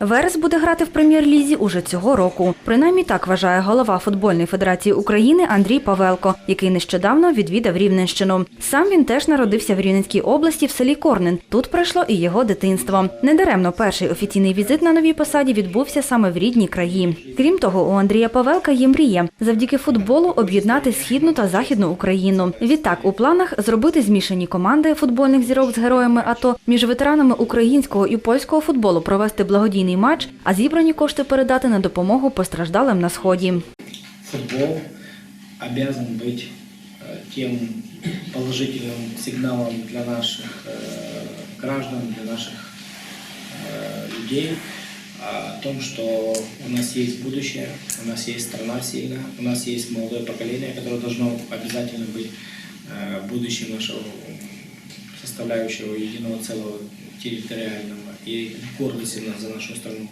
Верес буде грати в прем'єр-лізі уже цього року. Принаймні так вважає голова футбольної федерації України Андрій Павелко, який нещодавно відвідав Рівненщину. Сам він теж народився в Рівненській області в селі Корнен. Тут пройшло і його дитинство. Недаремно перший офіційний візит на новій посаді відбувся саме в рідній краї. Крім того, у Андрія Павелка є мрія завдяки футболу об'єднати східну та західну Україну. Відтак у планах зробити змішані команди футбольних зірок з героями АТО між ветеранами українського і польського футболу провести благодійний матч, а зібрані кошти передати на допомогу постраждалим на сході. футбол обязан быть э, тем положительным сигналом для наших э, граждан, для наших э, людей о том, что у нас есть будущее, у нас есть страна сильная, у нас есть молодое поколение, которое должно обязательно быть э, будущим нашего составляющего единого целого территориального и гордости на- за нашу страну,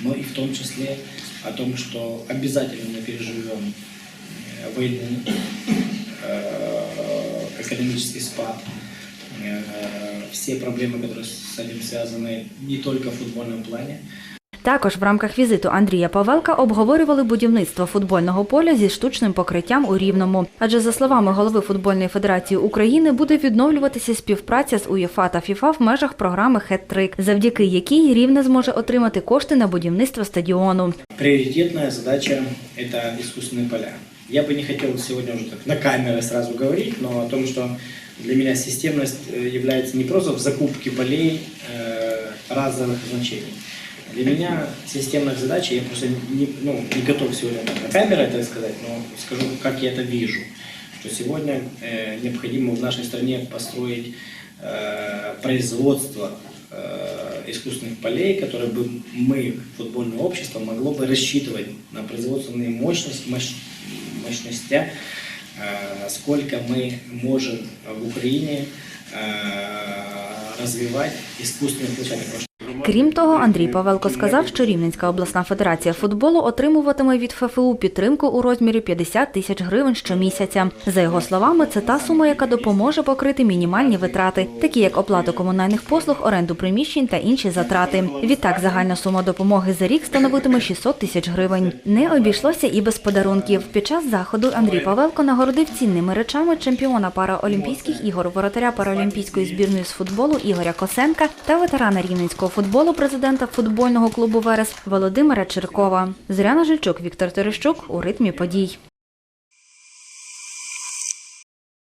но и в том числе о том, что обязательно мы переживем э, войну, э, экономический спад, э, все проблемы, которые с этим связаны не только в футбольном плане, Також в рамках візиту Андрія Павелка обговорювали будівництво футбольного поля зі штучним покриттям у Рівному. Адже за словами голови футбольної федерації України буде відновлюватися співпраця з УЄФА та ФІФА в межах програми «Хет-трик», завдяки якій Рівне зможе отримати кошти на будівництво стадіону. Приоритетная задача – это искусственные поля. Я бы не хотел сегодня уже так на камеры сразу говорить, но о том, что для меня системность э, является не просто в закупке полей э, разовых значений. Для меня системных задач, я просто не, ну, не готов сегодня на камеры это сказать, но скажу, как я это вижу. Что сегодня э, необходимо в нашей стране построить э, производство э, искусственных полей, которые бы мы, футбольное общество, могло бы рассчитывать на производственные мощности, мощ- мощности, э, сколько мы можем в Украине э, развивать искусственные площадки. Крім того, Андрій Павелко сказав, що Рівненська обласна федерація футболу отримуватиме від ФФУ підтримку у розмірі 50 тисяч гривень щомісяця. За його словами, це та сума, яка допоможе покрити мінімальні витрати, такі як оплату комунальних послуг, оренду приміщень та інші затрати. Відтак, загальна сума допомоги за рік становитиме 600 тисяч гривень. Не обійшлося і без подарунків. Під час заходу Андрій Павелко нагородив цінними речами чемпіона параолімпійських ігор, воротаря паралімпійської збірної з футболу Ігоря Косенка та ветерана рівненського футболу, президента футбольного клубу Верес Володимира Черкова. Зоряна Жильчук, Віктор Терещук у ритмі подій.